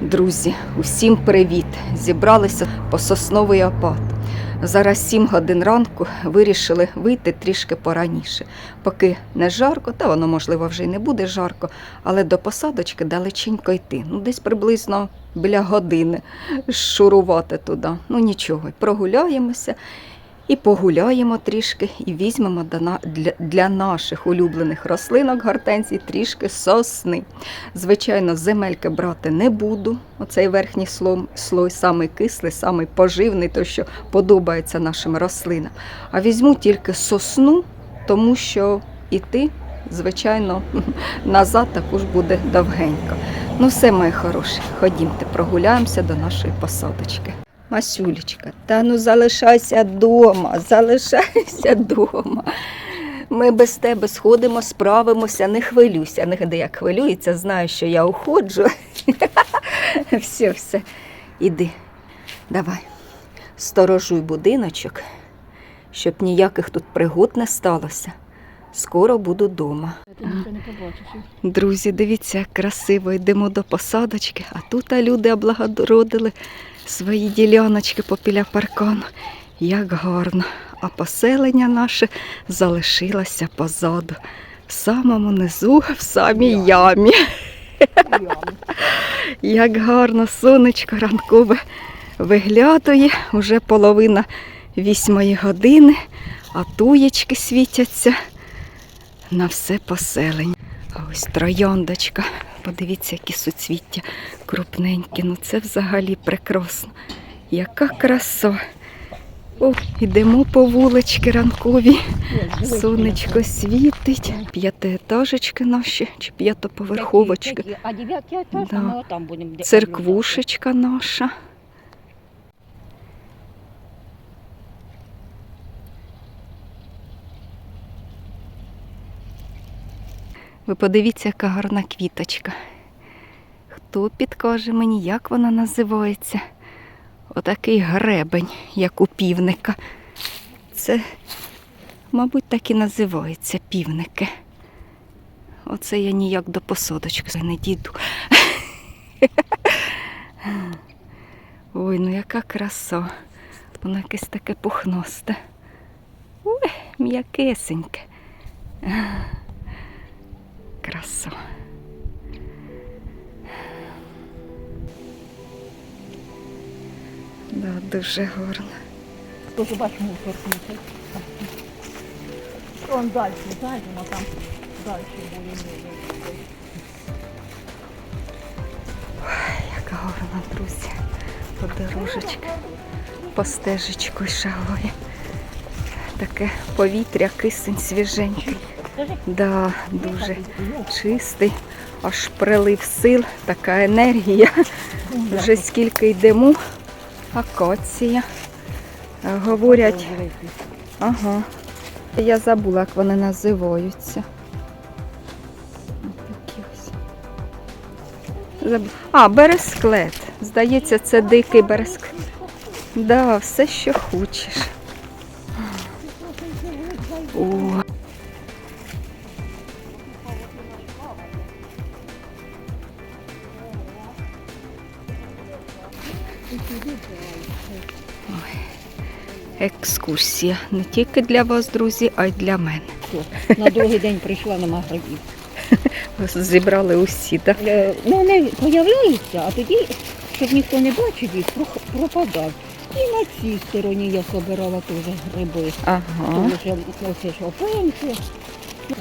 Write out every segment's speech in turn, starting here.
Друзі, усім привіт! Зібралися по сосновий опад. Зараз 7 годин ранку вирішили вийти трішки пораніше, поки не жарко, та воно можливо вже й не буде жарко, але до посадочки далеченько йти. Ну, десь приблизно біля години шурувати туди. Ну нічого, прогуляємося і погуляємо трішки, і візьмемо для, наших улюблених рослинок гортензій трішки сосни. Звичайно, земельки брати не буду. Оцей верхній слой, самий кислий, самий поживний, той, що подобається нашим рослинам. А візьму тільки сосну, тому що іти, звичайно, назад також буде довгенько. Ну, все, мої хороші, ходімте, прогуляємося до нашої посадочки. Масюлечка, та ну залишайся вдома, залишайся вдома. Ми без тебе сходимо, справимося, не хвилюйся. Не де як хвилюється, знаю, що я уходжу. все, все. Іди, давай. Сторожуй будиночок, щоб ніяких тут пригод не сталося. Скоро буду вдома. Друзі, дивіться, як красиво йдемо до посадочки, а тут люди облагородили свої діляночки попіля паркану. Як гарно. А поселення наше залишилося позаду. В самому низу, в самій ямі. Як гарно сонечко ранкове виглядає, уже половина вісьмої години, а туєчки світяться на все поселення. Ось трояндочка. Подивіться, які суцвіття крупненькі. Ну це взагалі прекрасно. Яка краса. О, йдемо по вулички ранкові. Сонечко світить. П'ятиетажечки наші чи п'ятоповерховочки. А Да. будемо. Церквушечка наша. Ви подивіться, яка гарна квіточка. Хто підкаже мені, як вона називається? Отакий гребень, як у півника. Це, мабуть, так і називаються півники. Оце я ніяк до посадочки не дійду. Ой, ну яка краса. Воно якесь таке пухнасте. Ой, м'якесеньке. Краса. Да, дуже гарно. Тоже бач мусор смітить. Он далі, зайдемо там далі буде. Яка гарна, друзі. По дорожечки, по стежечку шагає. Таке повітря, кисень свіженький. Да, дуже чистий, аж прилив сил, така енергія. Вже скільки йдемо, акація. Говорять, ага. Я забула, як вони називаються. А, бересклет. Здається, це дикий бересклет. Да, все, що хочеш. О. Екскурсія не тільки для вас, друзі, а й для мене. На другий день прийшла, нема грибів. Зібрали усі, так? Е, Ну, вони появляються, а тоді, щоб ніхто не бачив їх, пропадав. І на цій стороні я собирала теж гриби. Ага. Тому що оце ж опеньки. Ну,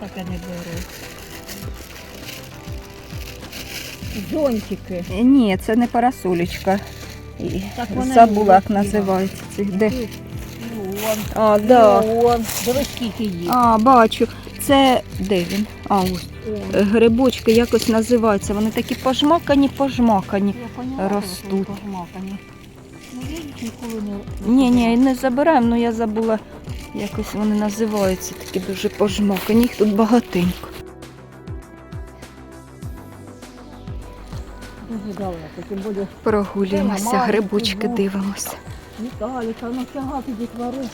таке не беру. Зонтики. Ні, це не парасолечка. Забула, як називається. Це де? А, да. Дивись, скільки їх. А, бачу. Це де він? А, ось. Е, Грибочки якось називаються. Вони такі пожмакані, пожмакані. Ростуть. пожмакані. Ну, я їх ніколи не... Ні, ні, не забираємо, але я забула, якось вони називаються, такі дуже пожмакані. Їх тут багатенько. Прогулюємося, грибочки дивимося. Віталіка, ну тягати дітвори.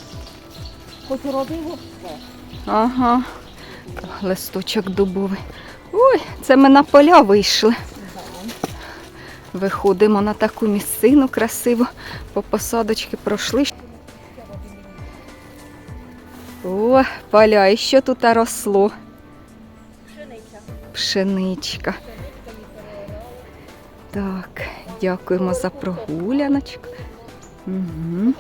Хоч родило все. Ага. Листочок дубовий. Ой, це ми на поля вийшли. Виходимо на таку місцину красиву, по посадочки пройшли. О, поля, і що тут росло? Пшеничка. Так, дякуємо за прогуляночку. Угу.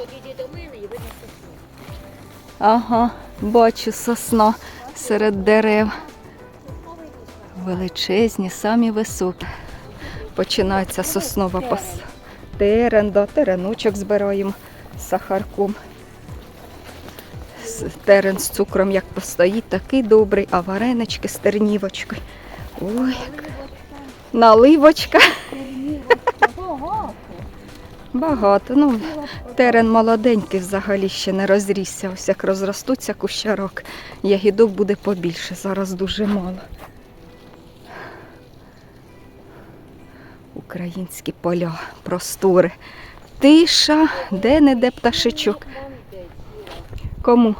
Ага, бачу сосна серед дерев. Величезні, самі високі. Починається соснова пас. Терен, да, тереночок збираємо з сахарком. Терен з цукром як постоїть, такий добрий, а варенички з тернівочкою. Ой, як наливочка. Багато. Ну, терен молоденький взагалі ще не розрісся. Ось як розростуться кущарок, ягідок буде побільше. Зараз дуже мало. Українські поля, простори. Тиша, де-не-де пташечок. Кому?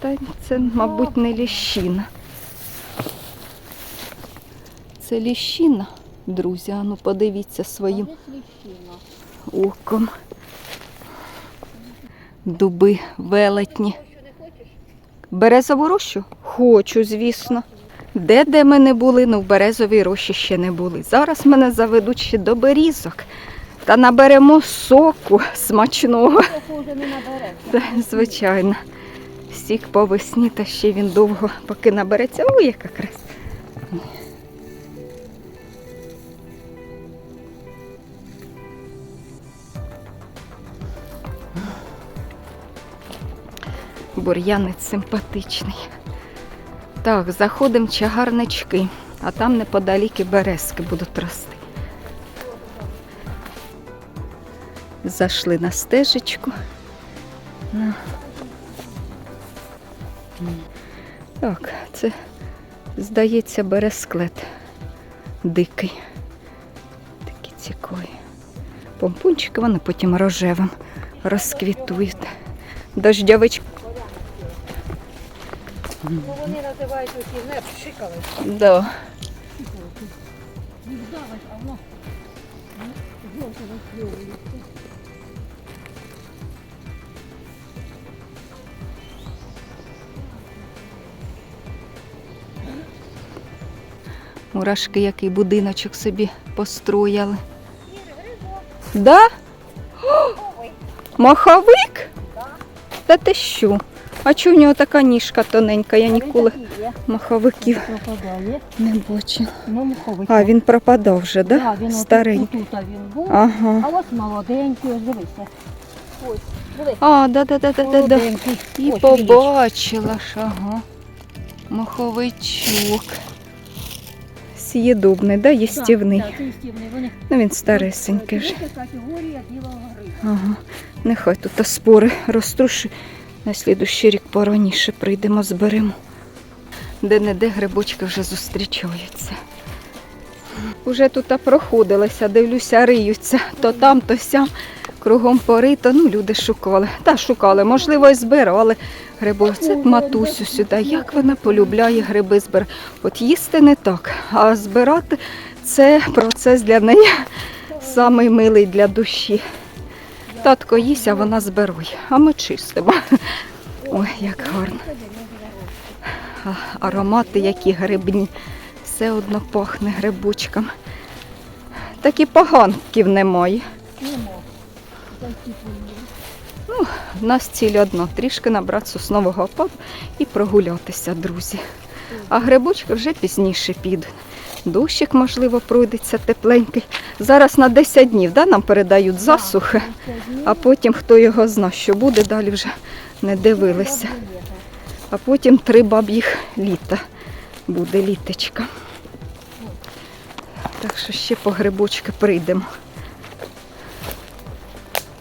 Та це, мабуть, не ліщина. Це ліщина, друзі. А ну подивіться своїм оком. Дуби велетні. Березову рощу? Хочу, звісно. Де де ми не були, ну в березовій рощі ще не були. Зараз мене заведуть ще до берізок. Та наберемо соку смачного. Та, звичайно. Сік по весні, та ще він довго поки набереться. Ой, яка краса. Бур'янець симпатичний. Так, заходимо чагарнички, а там неподалік і березки будуть рости. Зайшли на стежечку. Так, це, здається, бересклет дикий. Такі цікаві. Помпунчики, вони потім рожевим розквітують. Вони називають оті не пшикали. Да. а воно жовто розпльовується. Мурашки, який будиночок собі построяли. Да? Маховик? Та ти що? А чого в нього така ніжка тоненька? Я ніколи маховиків не бачила. Ну. А, він пропадав вже, да? Був, Ага. а ось молоденький, ось дивися. Ось. А, да, да, да, да, да, да. І побачила ж, ага. Маховичок. С'їдобний, да, їстівний. Ну він старесенький вже. Ага. Нехай тут спори розтруші. На слідущий рік пораніше прийдемо, зберемо. Де-не-де грибочки вже зустрічаються. Уже тут проходилися, дивлюся, риються. То там, то сям. Кругом порито. Ну, люди шукали. Та шукали, можливо, і збирали гриби. Це матусю сюди. Як вона полюбляє гриби збирати. От їсти не так, а збирати це процес для неї самий милий для душі. Татко їсть, а вона зберує, а ми чистимо. Ой, як гарно. Аромати, які грибні. Все одно пахне грибочком. Так і поганків немає. Нема. Такі. У нас ціль одна трішки набрати соснового опаду і прогулятися, друзі. А грибочки вже пізніше підуть. Дощик, можливо, пройдеться тепленький. Зараз на 10 днів да, нам передають засухи, а потім хто його зна, що буде, далі вже не дивилися. А потім три баб'їх літа буде літочка. Так що ще по грибочки прийдемо.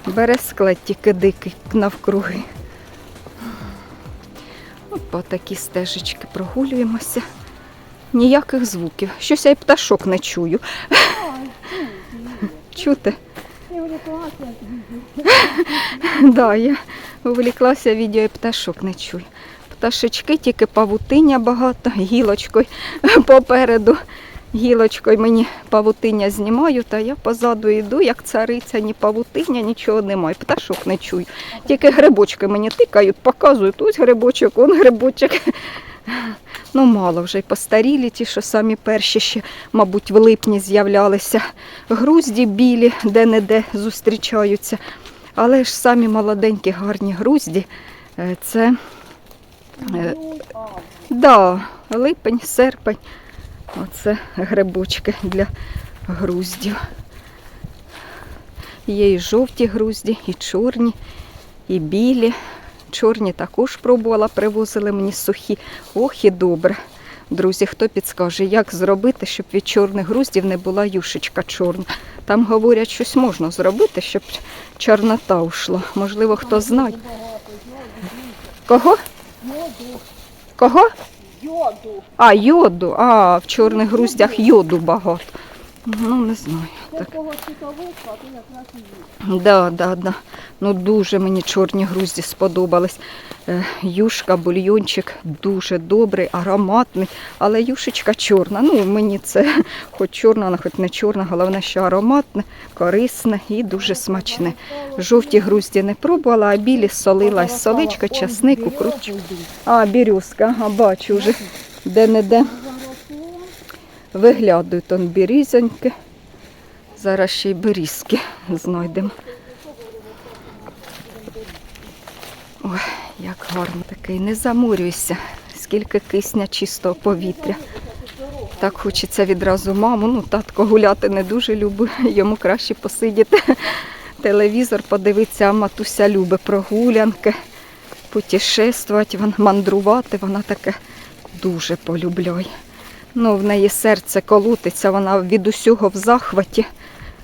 Бересклет тільки дикий навкруги. От по такі стежечки прогулюємося. Ніяких звуків. Щось я й пташок не чую. Чути? Да, я увліклася відео і пташок не чую. пташечки, тільки павутиння багато, гілочкою попереду. Гілочкою мені павутиння знімаю, та я позаду йду, як цариця, ні павутиння, нічого немає. Пташок не чую. Тільки грибочки мені тикають, показують, ось грибочок, он грибочок. Ну, мало вже й постарілі ті, що самі перші ще, мабуть, в липні з'являлися. Грузді білі, де-не-де зустрічаються. Але ж самі молоденькі гарні грузді е, це е, да, липень, серпень. Оце грибочки для груздів. Є і жовті грузді, і чорні, і білі. Чорні також пробувала, привозили мені сухі. Ох і добре. Друзі, хто підскаже, як зробити, щоб від чорних груздів не була юшечка чорна. Там говорять, щось можна зробити, щоб чорнота ушла. Можливо, хто знає. Кого? Кого? Йоду. А, йоду. А, в чорних груздях йоду багато. Ну, не знаю. Так. Да, да, да. Ну дуже мені чорні грузді сподобались. Е, Юшка, бульйончик дуже добрий, ароматний, але юшечка чорна. Ну, мені це хоч чорна, вона хоч не чорна, головне, що ароматне, корисне і дуже смачне. Жовті грузді не пробувала, а білі солила з соличка, часник, укрупчик. А, бірюзка, а бачу вже де-не-де виглядують он бірізоньки. Зараз ще й берізки знайдемо. Ой, як гарно такий, не замурюйся, скільки кисня чистого повітря. Так хочеться відразу маму. Ну, татко гуляти не дуже любить, йому краще посидіти. Телевізор подивитися, а матуся любить прогулянки, путешествувати, мандрувати, вона таке дуже полюбляє. Ну, в неї серце колотиться, вона від усього в захваті.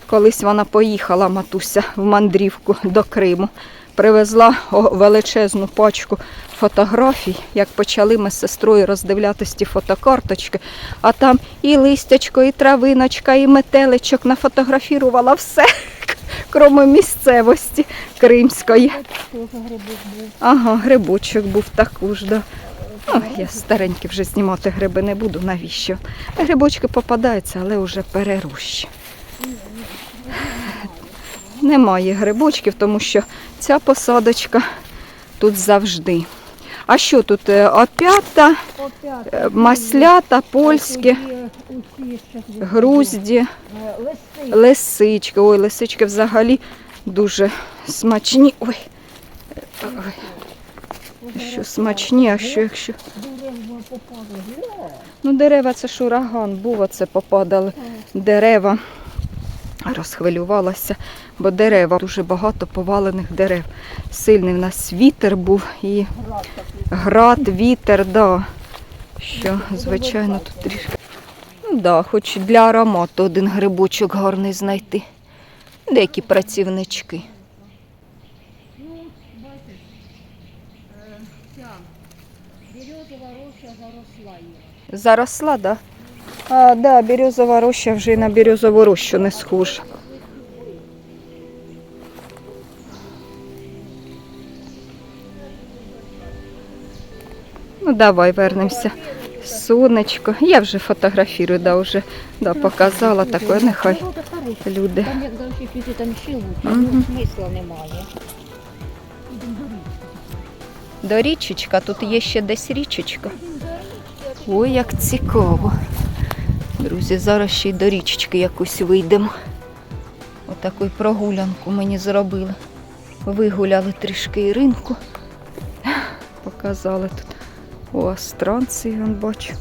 Колись вона поїхала, матуся, в мандрівку до Криму. Привезла величезну пачку фотографій, як почали ми з сестрою роздивлятися ті фотокарточки, а там і листячко, і травиночка, і метеличок нафотографірувала все, крім місцевості кримської. Ага, грибочок був також, да. Ну, я старенькі вже знімати гриби не буду, навіщо? Грибочки попадаються, але вже перерощі. Немає грибочків, тому що ця посадочка тут завжди. А що тут? е, Опята, е, маслята, польські, грузді, лисички. Ой, лисички взагалі дуже смачні. Ой. Що смачні, а що якщо. Ну, дерева це ж ураган був, оце попадали дерева. Розхвилювалася, бо дерева, дуже багато повалених дерев. Сильний в нас вітер був і Град вітер, да. Що, звичайно, тут трішки. Ну да, хоч для аромату один грибочок гарний знайти. Деякі працівнички. Заросла. Заросла, да? А, да, березова роща вже й на березову рощу не схожа. Ну, давай вернемося. Сонечко. Я вже фотографірую, да, вже да, показала таке, нехай люди. Там як немає. До річечка, тут є ще десь річечка. Ой, як цікаво. Друзі, зараз ще й до річечки якусь вийдемо. Отаку прогулянку мені зробили. Вигуляли трішки і ринку. Показали тут. О, астранці, я бачу.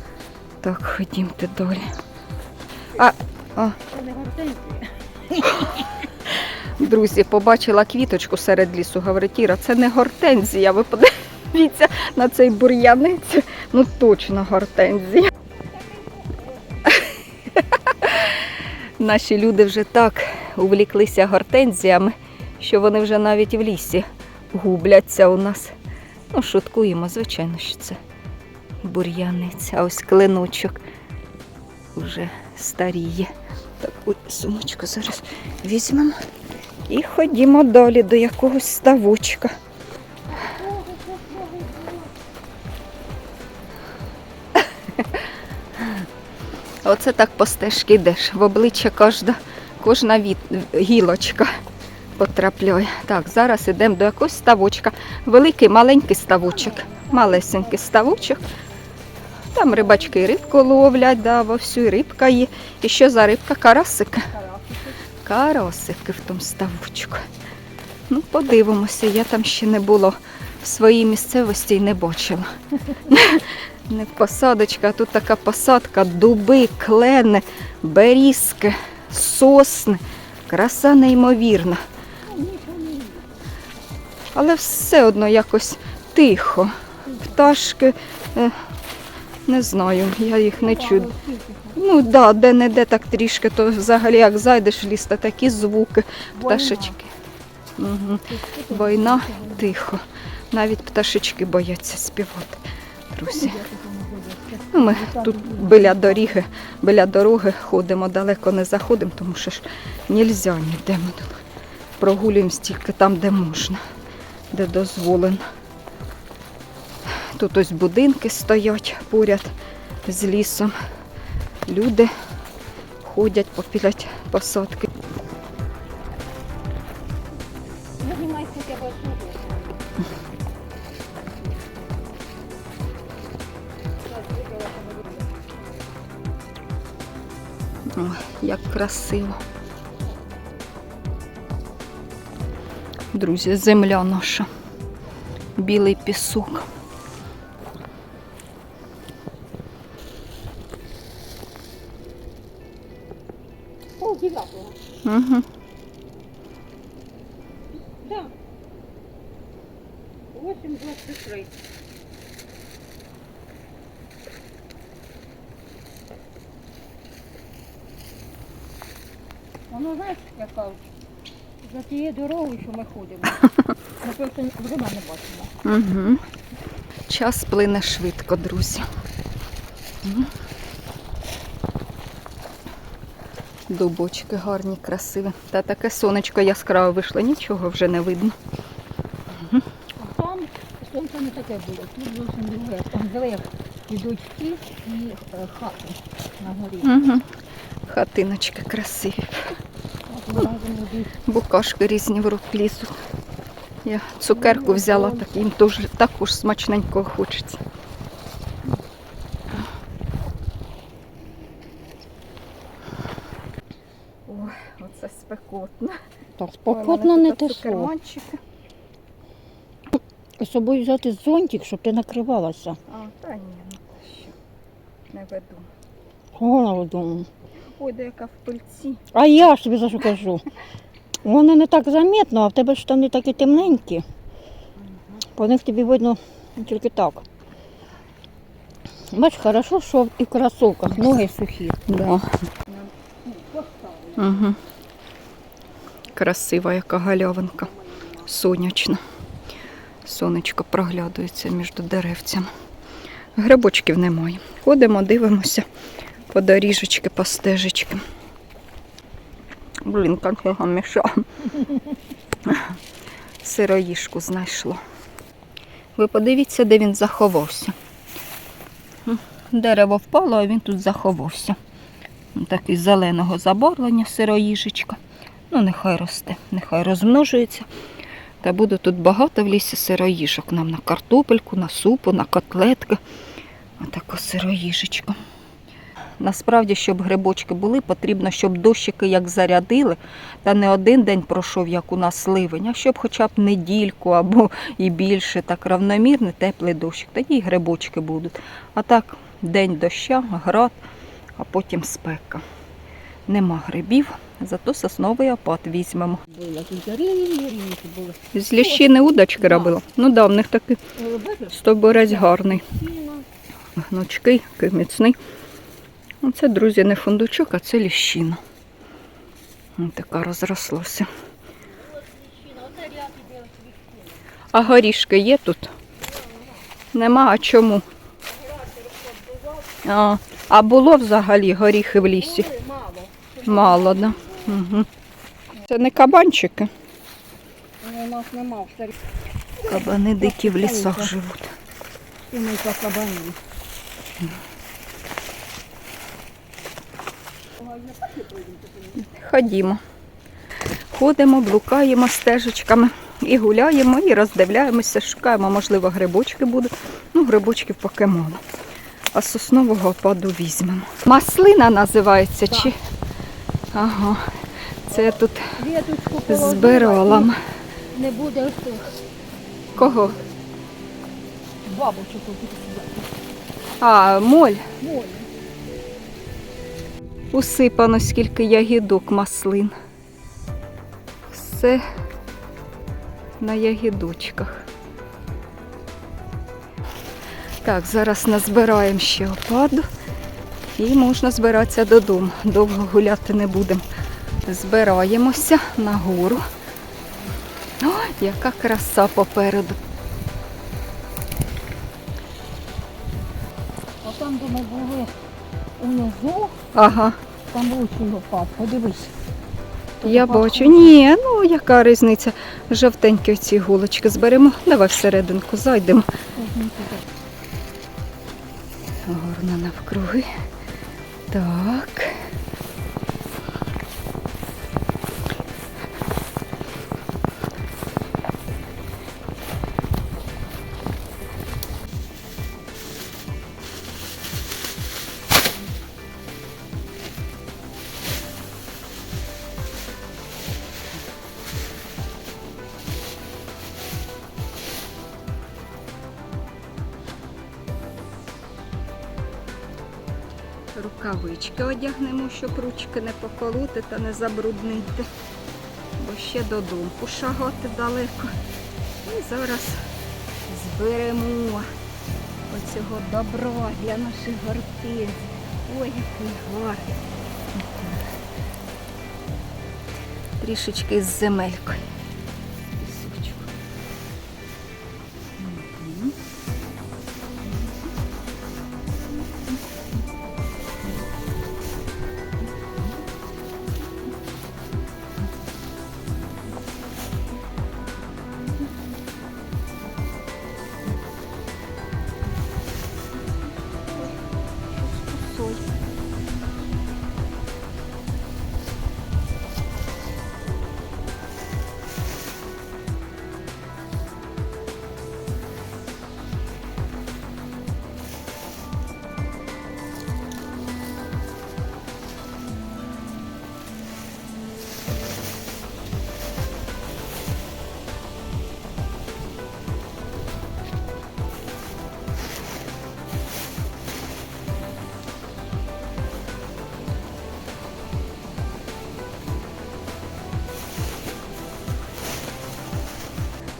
Так, ходімте далі. А, а. Друзі, побачила квіточку серед лісу. Говорить, Іра, це не гортензія. Ви подивіться на цей бур'янець. Ну точно гортензія. Наші люди вже так увліклися гортензіями, що вони вже навіть в лісі губляться у нас. Ну, шуткуємо, звичайно, що це бур'янець, а ось клиночок вже старіє. Так, сумочку зараз візьмемо. І ходімо далі до якогось ставочка. Оце так по стежці йдеш. В обличчя кожна, кожна від, гілочка потрапляє. Так, зараз йдемо до якогось ставочка. Великий, маленький ставочок. Малесенький ставочок. Там рибачки рибку ловлять, да, вовсю і рибка є. І що за рибка? Карасик. Карасики в тому ставочку. Ну, подивимося, я там ще не було в своїй місцевості і не бачила. Не посадочка, а тут така посадка, дуби, клени, берізки, сосни. Краса неймовірна. Але все одно якось тихо. Пташки, е, не знаю, я їх не чую. Ну так, да, де-не-де так трішки, то взагалі як зайдеш в ліс, то такі звуки, пташечки. Угу. Війна тихо. Навіть пташечки бояться співати. Друзі. Ну, ми тут біля дороги, біля дороги ходимо, далеко не заходимо, тому що ж нельзя ніде. Ми тут прогулюємось тільки там, де можна, де дозволено. Тут ось будинки стоять поряд з лісом. Люди ходять попілять посадки. Красиво. Друзі, земля наша. Білий пісок. Угу. Да. 8.23. Воно знаєш, яка дорогою, що ми ходимо. Ми просто вона не бачимо. Угу. Час плине швидко, друзі. Дубочки гарні, красиві. Та таке сонечко яскраве вийшло, нічого вже не видно. А там сонце не таке було. Тут зовсім друге. Там як ідуть ті і е, хати на горі. Угу. Хатиночки красиві. От ми разом йдуть. Букашки різні в лізуть. Я цукерку взяла, так їм теж також смачненького хочеться. Ой, оце спекотно. Так, спокійно не те що. З собою взяти зонтик, щоб ти накривалася. А, та ні, ну що. Не веду. Холодно. Ой, де яка в пильці. А я ж тобі за що кажу. Воно не так замітно, а в тебе штани такі темненькі. По них тобі видно тільки так. Бач, хорошо, що і в кросовках ноги сухі. Да. Угу. Красива яка галявинка. Сонячна. Сонечко проглядується між деревцями. Грибочків немає. Ходимо, дивимося по доріжечки, по стежечки. Блін, як я мішала. Сироїшку знайшло. Ви подивіться, де він заховався. Дерево впало, а він тут заховався. Такий зеленого забарвлення сироїжечка. Ну, нехай росте, нехай розмножується. Та буде тут багато в лісі сироїжок. Нам на картопельку, на супу, на котлетки. Отака сироїжечка. Насправді, щоб грибочки були, потрібно, щоб дощики як зарядили, та не один день пройшов, як у нас ливень, а щоб хоча б недільку або і більше, так равномірний теплий дощик. Тоді і грибочки будуть. А так, день доща, град, а потім спека. Нема грибів, зато сосновий опад візьмемо. З ліщини удочки робила. Ну да, в них такий Е, стоборець гарний. Гнучкий, міцний. Оце, друзі, не фундучок, а це ліщина. Ось така розрослася. А горішки є тут? Нема, а чому? А, а було взагалі горіхи в лісі? Мало. Мало, да? Угу. Це не кабанчики. Ну, У нас нема. Кабани дикі в лісах живуть. І ми по кабані. Ходімо. Ходимо, блукаємо стежечками і гуляємо, і роздивляємося, шукаємо, можливо, грибочки будуть. Ну, грибочків поки мало. А соснового опаду візьмемо. Маслина називається чи? Ага. Це я тут збирала. Не буде тих Кого? бабочок тут. А, моль. Моль. Усипано скільки ягідок маслин. Все на ягідочках. Так, зараз назбираємо ще опаду і можна збиратися додому. Довго гуляти не будемо. Збираємося нагору. О, яка краса попереду. А там, де були унизу, Ага, там лучший опад. Подивись. Тут я бачу. Ні, ну яка різниця. Жовтенькі оці гулочки зберемо. Давай всерединку зайдемо. Горна туди. Навкруги. Так. Рукавички одягнемо, щоб ручки не поколоти та не забруднити. Бо ще додому шагати далеко. І зараз зберемо оцього добра для наших гортин. Ой, який гарний. Трішечки з земелькою.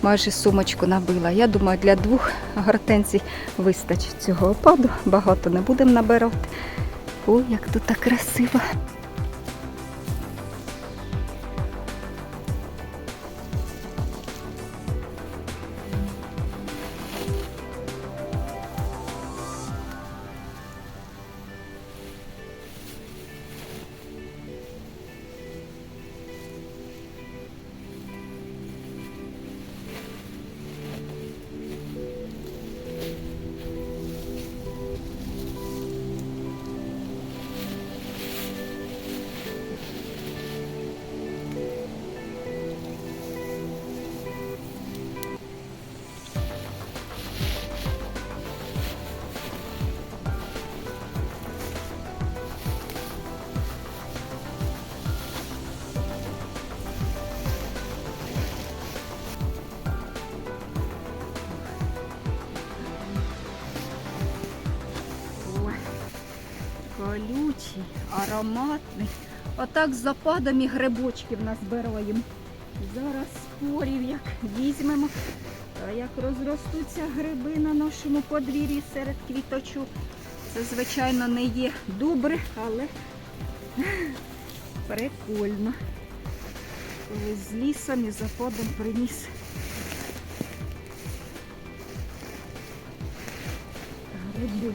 Майже сумочку набила. Я думаю, для двох гортензій вистачить цього опаду. Багато не будемо набирати. Ой, як тут так красиво. Ароматний. Отак з западом і грибочків назбираємо. Зараз спорів як візьмемо. Як розростуться гриби на нашому подвір'ї серед квіточок. Це, звичайно, не є добре, але прикольно. Коли з лісом і западом приніс. Гриби.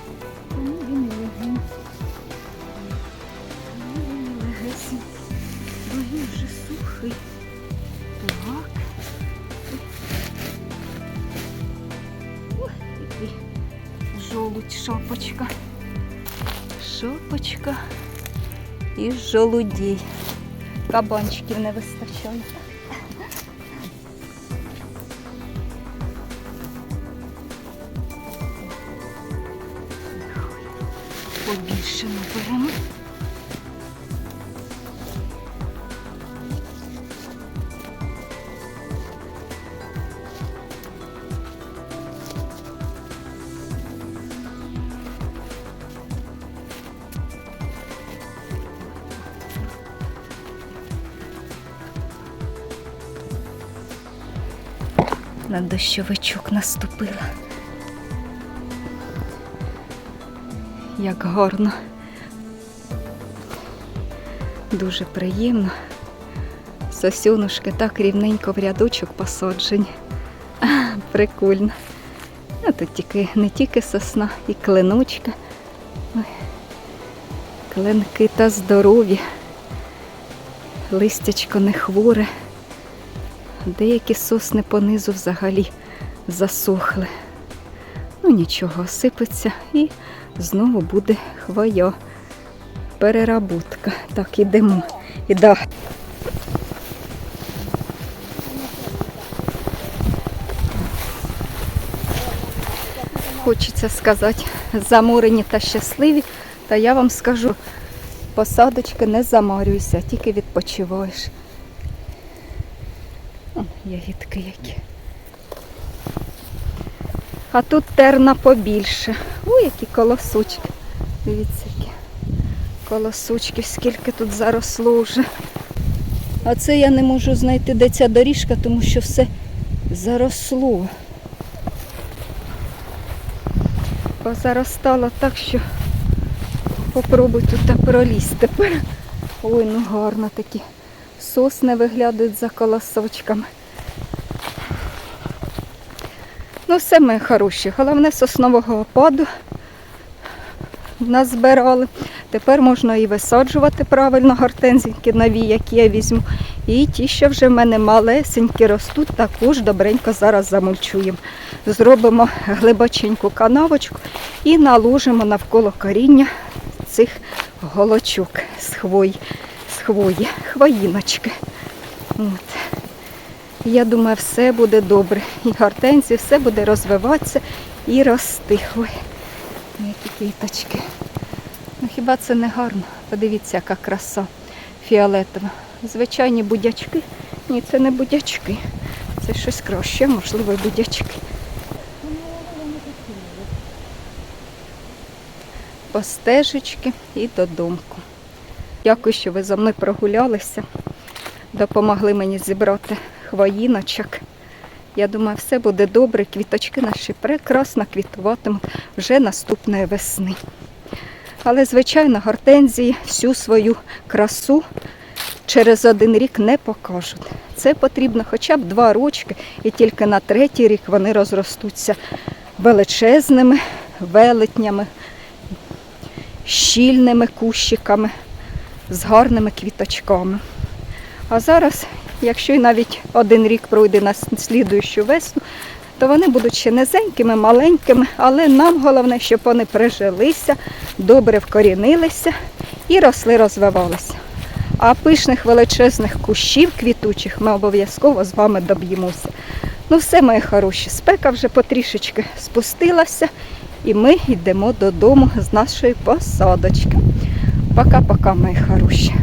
шапочка. Шапочка і жолудій. Кабанчиків не вистачає. На дощовичок наступила. Як гарно. Дуже приємно. Сосюнушки так рівненько в рядочок посаджені. Прикольно. А тут тільки, не тільки сосна, і клиночка. Ой. Клинки та здорові. Листячко не хворе. Деякі сосни понизу взагалі засохли. Ну нічого, сипеться і знову буде хвоя. Переработка. Так, ідемо. І. Хочеться сказати, заморені та щасливі, та я вам скажу, посадочки не замарюйся, тільки відпочиваєш. Ягідки які. А тут терна побільше. Ой, які колосочки. Дивіться, які колосочки, скільки тут заросло вже. А це я не можу знайти, де ця доріжка, тому що все заросло. Позаростало так, що попробуй тут пролізти тепер. Ой, ну гарно такі сосни виглядають за колосочками. Ну, все ми хороші. Головне соснового опаду назбирали. Тепер можна і висаджувати правильно гортензійки нові, які я візьму. І ті, що вже в мене малесенькі ростуть, також добренько зараз замульчуємо. Зробимо глибоченьку канавочку і наложимо навколо коріння цих голочок з хвої, з хвої, хвоїночки. От. Я думаю, все буде добре. І гортензії, все буде розвиватися і рости. Ой, які квіточки. Ну хіба це не гарно? Подивіться, яка краса фіолетова. Звичайні будячки. Ні, це не будячки. Це щось краще, можливо, будячки. По стежечки і додомку. Дякую, що ви за мною прогулялися. Допомогли мені зібрати хвоїночок. Я думаю, все буде добре. Квіточки наші прекрасно квітуватимуть вже наступної весни. Але, звичайно, гортензії всю свою красу через один рік не покажуть. Це потрібно хоча б два рочки, і тільки на третій рік вони розростуться величезними велетнями, щільними кущиками, з гарними квіточками. А зараз, якщо й навіть один рік пройде на слідуючу весну, то вони будуть ще низенькими, маленькими, але нам головне, щоб вони прижилися, добре вкорінилися і росли, розвивалися. А пишних величезних кущів квітучих ми обов'язково з вами доб'ємося. Ну все, мої хороші, спека вже потрішечки спустилася, і ми йдемо додому з нашої посадочки. Пока-пока, мої хороші.